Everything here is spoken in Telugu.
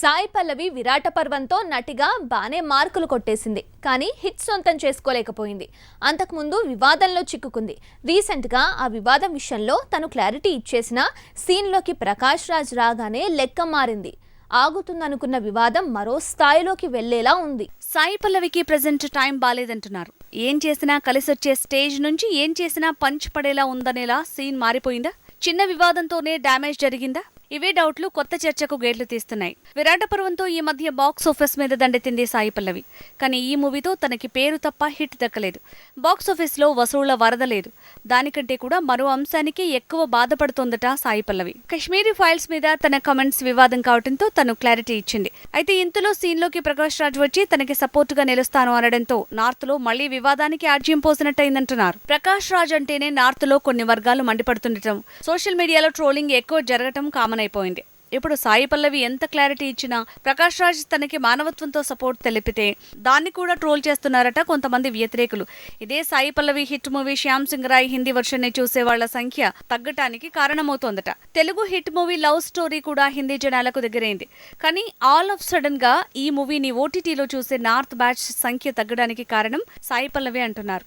సాయి పల్లవి విరాట పర్వంతో నటిగా బానే మార్కులు కొట్టేసింది. కానీ హిట్ సొంతం చేసుకోలేకపోయింది. అంతకుముందు వివాదంలో చిక్కుకుంది. రీసెంట్గా ఆ వివాదం విషయంలో తను క్లారిటీ ఇచ్చేసిన సీన్లోకి ప్రకాష్ రాజ్ రాగానే లెక్క మారింది. ఆగుతుందనుకున్న వివాదం మరో స్థాయిలోకి వెళ్ళేలా ఉంది. సాయి పల్లవికి ప్రజెంట్ టైం బాలేదంటున్నారు. ఏం చేసినా కలిసొచ్చే స్టేజ్ నుంచి ఏం చేసినా పంచ్ పడేలా ఉందనేలా సీన్ మారిపోయిందా? చిన్న వివాదంతోనే డ్యామేజ్ జరిగిందా? ఇవే డౌట్లు కొత్త చర్చకు గేట్లు తీస్తున్నాయి. విరాట పర్వంతో ఈ మధ్య బాక్స్ ఆఫీస్ మీద దండెత్తింది సాయి పల్లవి. కానీ ఈ మూవీతో తనకి పేరు తప్ప హిట్ దక్కలేదు. బాక్స్ ఆఫీస్లో వసూళ్ళ వరద లేదు. దానికంటే కూడా మరో అంశానికి ఎక్కువ బాధపడుతోందట సాయి పల్లవి. కశ్మీరీ ఫైల్స్ మీద తన కమెంట్స్ వివాదం కావడంతో తను క్లారిటీ ఇచ్చింది. అయితే ఇంతలో సీన్లోకి ప్రకాష్ రాజ్ వచ్చి తనకి సపోర్ట్గా నిలుస్తాను అనడంతో నార్త్లో మళ్ళీ వివాదానికి ఆజ్యం పోసినట్టయిందంటున్నారు. ప్రకాష్ రాజ్ అంటేనే నార్త్లో కొన్ని వర్గాలు మండిపడుతుండటం సోషల్ మీడియాలో ట్రోలింగ్ ఎక్కువ జరగటం కామన్ అయిపోయింది ఇప్పుడు సాయి పల్లవి ఎంత క్లారిటీ ఇచ్చినా ప్రకాష్ రాజ్ తనకి మానవత్వంతో సపోర్ట్ తెలిపితే దాన్ని కూడా ట్రోల్ చేస్తున్నారట కొంతమంది వ్యతిరేకులు. ఇదే సాయి పల్లవి హిట్ మూవీ శ్యామ్ సింగ్ రాయ్ హిందీ వర్షన్ని చూసే వాళ్ళ సంఖ్య తగ్గటానికి కారణమవుతోందట. Telugu hit movie love story కూడా హిందీ జనాలకు దగ్గరైంది. కానీ ఆల్ ఆఫ్ సడన్గా ఈ మూవీని ఓటీటీలో చూసే నార్త్ బ్యాచ్ సంఖ్య తగ్గడానికి కారణం సాయి పల్లవి అంటున్నారు.